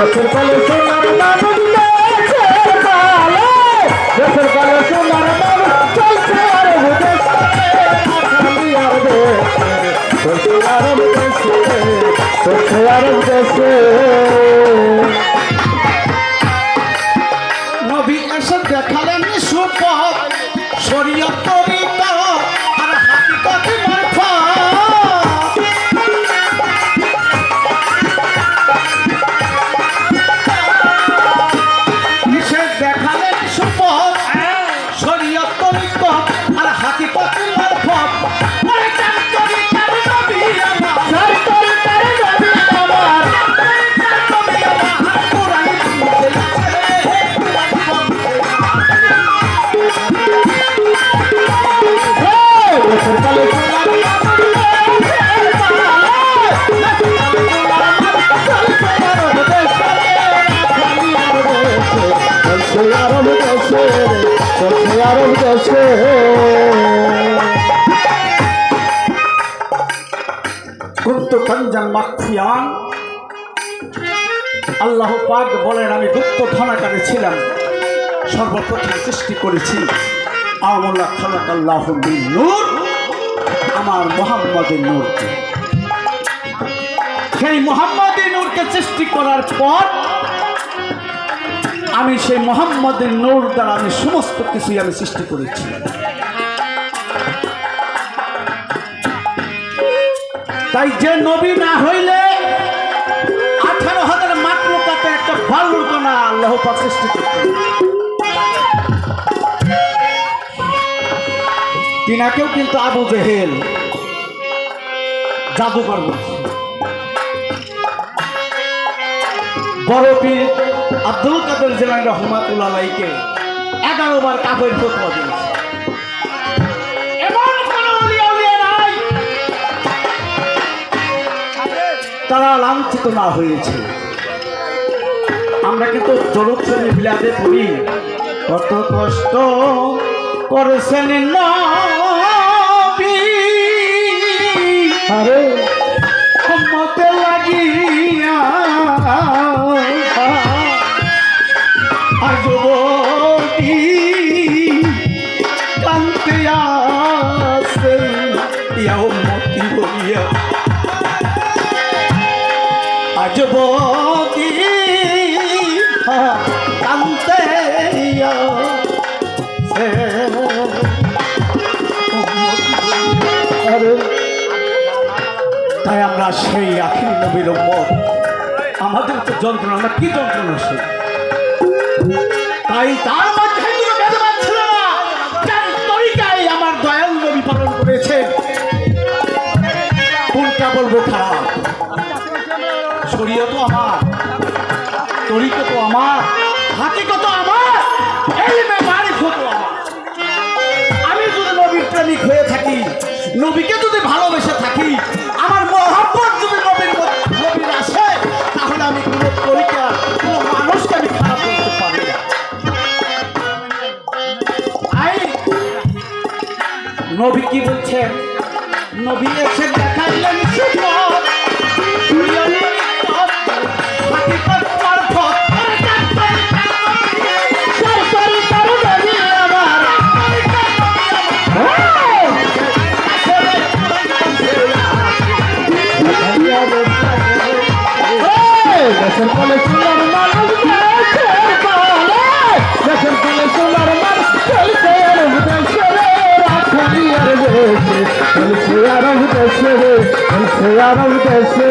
দেশের কালে সোনার মানুষ দেশের কালে দেশের কালে সোনার মানুষ চলছে আরব দেশে চলছে আরব দেশে চলছে আরব দেশে আল্লাহ পাক বলেন, আমি গুপ্ত ধনাকারে ছিলাম। সর্বপ্রথম সৃষ্টি করেছি আমল্লাহ খালাক আল্লাহ নূর, আমার মোহাম্মদের নূরকে। সেই মোহাম্মদের নূরকে সৃষ্টি করার পর আমি সেই মোহাম্মদের নূর দ্বারা আমি সমস্ত কিছুই আমি সৃষ্টি করেছি। তাই যে নবী না হইলে আঠারো হাজার মাকলুকাতে একটা ভাল্লুক না আল্লাহ সৃষ্টি করতেন। তিনাকেও কিন্তু আবু জেহেল, জাদুকর বড় পীর আব্দুল কাদের জেলানি রহমাতুল্লাহ আলাইকে এগারো বার কাপড় ফতোয়া দিয়েছে। তারা লাঞ্ছিত না হয়েছে। আমরা কিন্তু জরুর বিলাতে পড়ি। কত কষ্ট করেছেন নবী। আরে। তাই আমরা সেই আখির নবীর আমাদের তো যন্ত্রণা কি যন্ত্রণা সে? তাই তার শরীয়ত আমার, তরিকা তো আমার আমার আমি যদি নবীর প্রেমিক হয়ে থাকি, নবীকে যদি ভালোবেসে থাকি, আমার মহাব্বত যদি নবীর নবীর আসে, তাহলে আমি কোনো তরিকা, কোনো মানুষকে আমি খারাপ করতে পারি নবী কি বলছেন? নবী এসে দেখাইলেন সুপথ দেশের কালে সোনার মানুষ দেশের কালে দেশের কালে সোনার মানুষ চলছে আরব দেশে রে রাখালি আরব দেশে। চলছে আরব দেশে রে চলছে আরব দেশে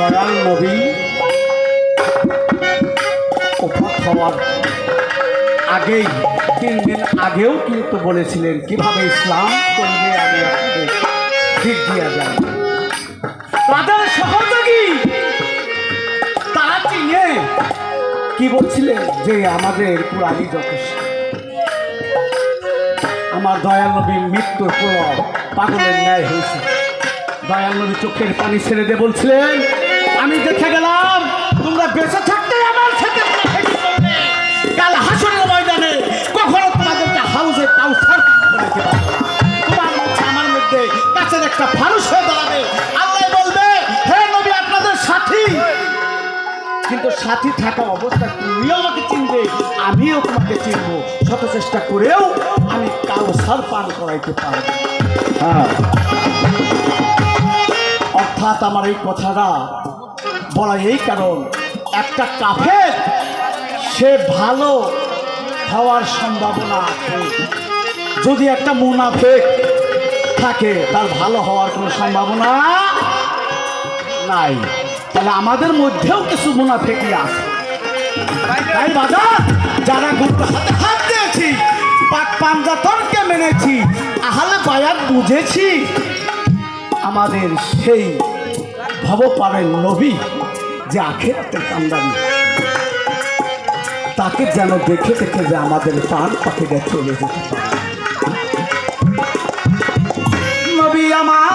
দয়াল নবী। ওফাত হওয়ার আগেই, তিন দিন আগেও কিন্তু বলেছিলেন, কীভাবে ইসলাম করলে আমি আপনাদের দিক দিয়া যায়? তাদের সহযোগী, তারা চিনে। কি বলছিলেন? যে আমাদের কোরআনই যথেষ্ট। আমার দয়াল নবীর মৃত্যুর পর পাগলের ন্যায় হয়েছে। দয়াল নবী চোখের পানি ছেড়ে দিয়ে বলছিলেন আমি দেখে গেলাম, তোমরা বেঁচে থাকতে আমার সাথে। কাল হাসনের ময়দানে কখনো তোমাদেরকে হাউসে কাউসার তোমার আমার মধ্যে কাছের একটা ফানুস হয়ে দাঁড়াবে। আল্লাহ বলবে, হে নবী, আপনাদের সাথী। কিন্তু সাথী থাকা অবস্থা তুমিও আমাকে চিনবে, আমিও তোমাকে চিনবো। শত চেষ্টা করেও আমি কাউসার পান করাইতে পারব। হ্যাঁ। অর্থাৎ আমার এই কথাটা বলা এই কারণ, একটা কাফের, সে ভালো হওয়ার সম্ভাবনা আছে। যদি একটা মুনাফেক থাকে, তার ভালো হওয়ার কোনো সম্ভাবনা নাই। তাহলে আমাদের মধ্যেও কিছু মুনাফেকি আছে। যারা গুপ্ত হাতে হাত দিয়েছি পাক পাঞ্জাতনকে মেনেছি, আহলে বায়াত বুঝেছি, আমাদের সেই ভবপাড়ের নবী যে আখেরাতের কান্দানি তাকে যেন দেখে দেখে যে আমাদের প্রাণ পাখিটা চলে যেতে পারে। নবী আমার